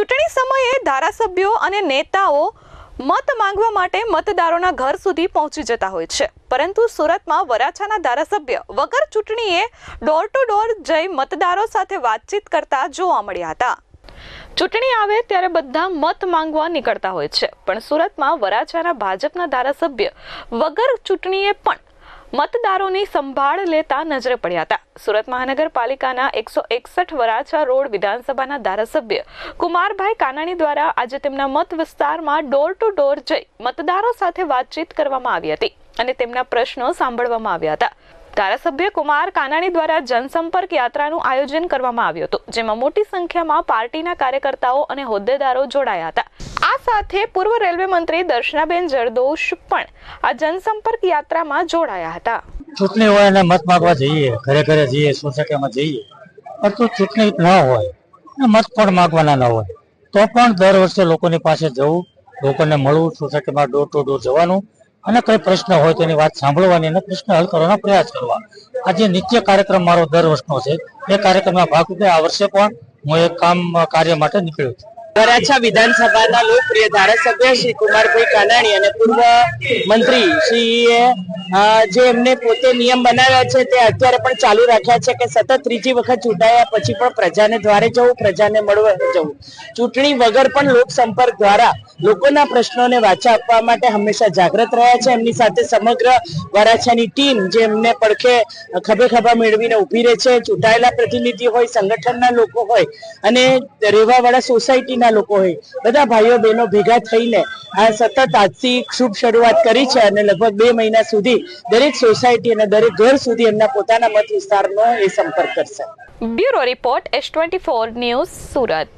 ચૂંટણી સમયે ધારાસભ્યો અને નેતાઓ મત માંગવા માટે મતદારોના ઘર સુધી પહોંચી જતા હોય છે. પરંતુ સુરતમાં વરાછાના ધારાસભ્ય વગર ચૂંટણીએ ડોર ટુ ડોર જઈ મતદારો સાથે વાતચીત કરતા જોવા મળ્યા હતા. ચૂંટણી આવે ત્યારે બધા મત માંગવા નીકળતા હોય છે. પણ સુરતમાં વરાછાના ભાજપના ધારાસભ્ય વગર ચૂંટણીએ પણ મતદારોની સંભાળ લેતા નજરે પડ્યા હતા. સુરત મહાનગરપાલિકાના એકસો એકસઠ વરાછા રોડ વિધાનસભાના ધારાસભ્ય કુમારભાઈ કાનાણી દ્વારા આજે તેમના મત વિસ્તારમાં ડોર ટુ ડોર જઈ મતદારો સાથે વાતચીત કરવામાં આવી હતી અને તેમના પ્રશ્નો સાંભળવામાં આવ્યા હતા. ધારાસભ્ય કુમાર કાનાણી દ્વારા જનસંપર્ક યાત્રાનું આયોજન કરવામાં આવ્યું હતું, જેમાં મોટી સંખ્યામાં પાર્ટીના કાર્યકર્તાઓ અને હોદ્દેદારો જોડાયા હતા. સાથે પૂર્વ રેલવે મંત્રી દર્શનાબેન જરદોશ પણ આ જનસંપર્ક યાત્રામાં જોડાયા હતા. ચૂંટણી હોય અને મત માગવા જઈએ, ઘરે ઘરે જઈએ, સોસાયટીમાં જઈએ પરંતુ ચૂંટણી ન હોય મત પણ માગવાના ન હોય. તો પણ દર વર્ષે લોકોની પાસે જવું, લોકોને મળવું, સોસાયટીમાં ડોર ટુ ડોર જવાનું અને કઈ પ્રશ્ન હોય તેની વાત સાંભળવાની અને પ્રશ્ન હલ કરવાનો પ્રયાસ કરવા. આજે નિત્ય કાર્યક્રમ મારો દર વર્ષનો છે. એ કાર્યક્રમના ભાગરૂપે આ વર્ષે પણ હું એક કામ, કાર્ય માટે નીકળ્યો છું. વરાછા વિધાનસભાના લોકપ્રિય ધારાસભ્ય શ્રી કુમારભાઈ કાનાણી અને પૂર્વ મંત્રી શ્રી જે એમને પોતે નિયમ બનાવ્યા છે તે અત્યારે પણ ચાલુ રાખ્યા છે કે સતત ત્રીજી વખત ચૂંટાયા પછી પણ પ્રજાને દ્વારે જવું, પ્રજાને મળવા જવું. ચૂંટણી વગર પણ લોક સંપર્ક દ્વારા લોકોના પ્રશ્નોને વાચા આપવા માટે હંમેશા જાગૃત રહ્યા છે. એમની સાથે સમગ્ર વરાછાની ટીમ જે એમને પડખે ખભે ખભા મેળવીને ઊભી રહે છે. ચૂંટાયેલા પ્રતિનિધિ હોય, સંગઠનના લોકો હોય અને રહેવાવાળા સોસાયટીના લોકો હોય, બધા ભાઈઓ બહેનો ભેગા થઈને આ સતત આજથી શુભ શરૂઆત કરી છે અને લગભગ બે મહિના સુધી દરેક સોસાયટી અને દરેક ઘર સુધી એમના પોતાના મત વિસ્તારનો એ સંપર્ક કરશે. Bureau report S twenty four news Surat.